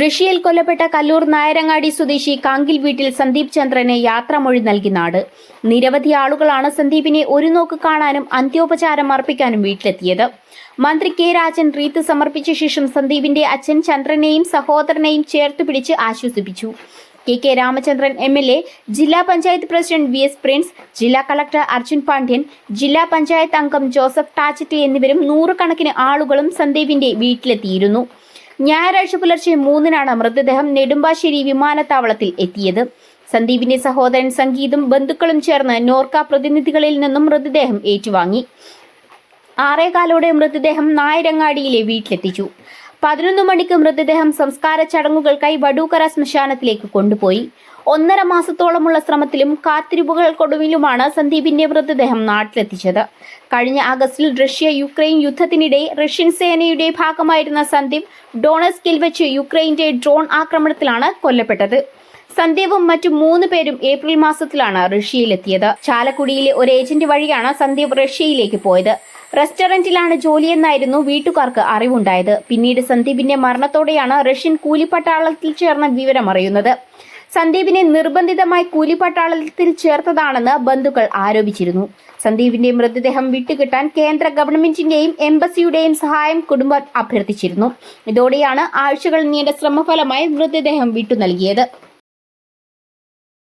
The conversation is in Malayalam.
റഷ്യയിൽ കൊല്ലപ്പെട്ട കല്ലൂർ നായരങ്ങാടി സ്വദേശി കാങ്കിൽ വീട്ടിൽ സന്ദീപ് ചന്ദ്രന് യാത്രാമൊഴി നൽകി നാട്. നിരവധി ആളുകളാണ് സന്ദീപിനെ ഒരു നോക്ക് കാണാനും അന്ത്യോപചാരം അർപ്പിക്കാനും വീട്ടിലെത്തിയത്. മന്ത്രി കെ രാജൻ റീത്ത് സമർപ്പിച്ച ശേഷം സന്ദീപിന്റെ അച്ഛൻ ചന്ദ്രനെയും സഹോദരനെയും ചേർത്ത് പിടിച്ച് ആശ്വസിപ്പിച്ചു. K K Ramachandran M L A ജില്ലാ panchayat president V S Prince ജില്ലാ കളക്ടർ അർജുൻ പാണ്ഡ്യൻ ജില്ലാ പഞ്ചായത്ത് അംഗം ജോസഫ് ടാച്ചറ്റ് എന്നിവരും നൂറുകണക്കിന് ആളുകളും സന്ദീപിന്റെ വീട്ടിലെത്തിയിരുന്നു. ഞായറാഴ്ച പുലർച്ചെ മൂന്നിനാണ് മൃതദേഹം നെടുമ്പാശ്ശേരി വിമാനത്താവളത്തിൽ എത്തിയത്. സന്ദീപിന്റെ സഹോദരൻ സംഗീതും ബന്ധുക്കളും ചേർന്ന് നോർക്ക പ്രതിനിധികളിൽ നിന്നും മൃതദേഹം ഏറ്റുവാങ്ങി. ആറേകാലോടെ മൃതദേഹം നായരങ്ങാടിയിലെ വീട്ടിലെത്തിച്ചു. പതിനൊന്ന് മണിക്ക് മൃതദേഹം സംസ്കാര ചടങ്ങുകൾക്കായി വടൂക്കര ശ്മശാനത്തിലേക്ക് കൊണ്ടുപോയി. ഒന്നര മാസത്തോളമുള്ള ശ്രമത്തിലും കാത്തിരിപ്പുകൾക്കൊടുവിലുമാണ് സന്ദീപിന്റെ മൃതദേഹം നാട്ടിലെത്തിച്ചത്. കഴിഞ്ഞ ആഗസ്റ്റിൽ റഷ്യ യുക്രൈൻ യുദ്ധത്തിനിടെ റഷ്യൻ സേനയുടെ ഭാഗമായിരുന്ന സന്ദീപ് ഡോണസ്കിൽ വെച്ച് യുക്രൈന്റെ ഡ്രോൺ ആക്രമണത്തിലാണ് കൊല്ലപ്പെട്ടത്. സന്ദീപും മറ്റു മൂന്ന് പേരും ഏപ്രിൽ മാസത്തിലാണ് റഷ്യയിലെത്തിയത്. ചാലക്കുടിയിലെ ഒരു ഏജന്റ് വഴിയാണ് സന്ദീപ് റഷ്യയിലേക്ക് പോയത്. റെസ്റ്റോറന്റിലാണ് ജോലിയെന്നായിരുന്നു വീട്ടുകാർക്ക് അറിവുണ്ടായത്. പിന്നീട് സന്ദീപിന്റെ മരണത്തോടെയാണ് റഷ്യൻ കൂലിപ്പട്ടാളത്തിൽ ചേർന്ന വിവരം അറിയുന്നത്. സന്ദീപിനെ നിർബന്ധിതമായി കൂലിപ്പട്ടാളത്തിൽ ചേർത്തതാണെന്ന് ബന്ധുക്കൾ ആരോപിച്ചിരുന്നു. സന്ദീപിന്റെ മൃതദേഹം വിട്ടുകിട്ടാൻ കേന്ദ്ര ഗവൺമെന്റിന്റെയും എംബസിയുടെയും സഹായം കുടുംബം അഭ്യർത്ഥിച്ചിരുന്നു. ഇതോടെയാണ് ആഴ്ചകൾ നീണ്ട ശ്രമഫലമായി മൃതദേഹം വിട്ടു നൽകിയത്.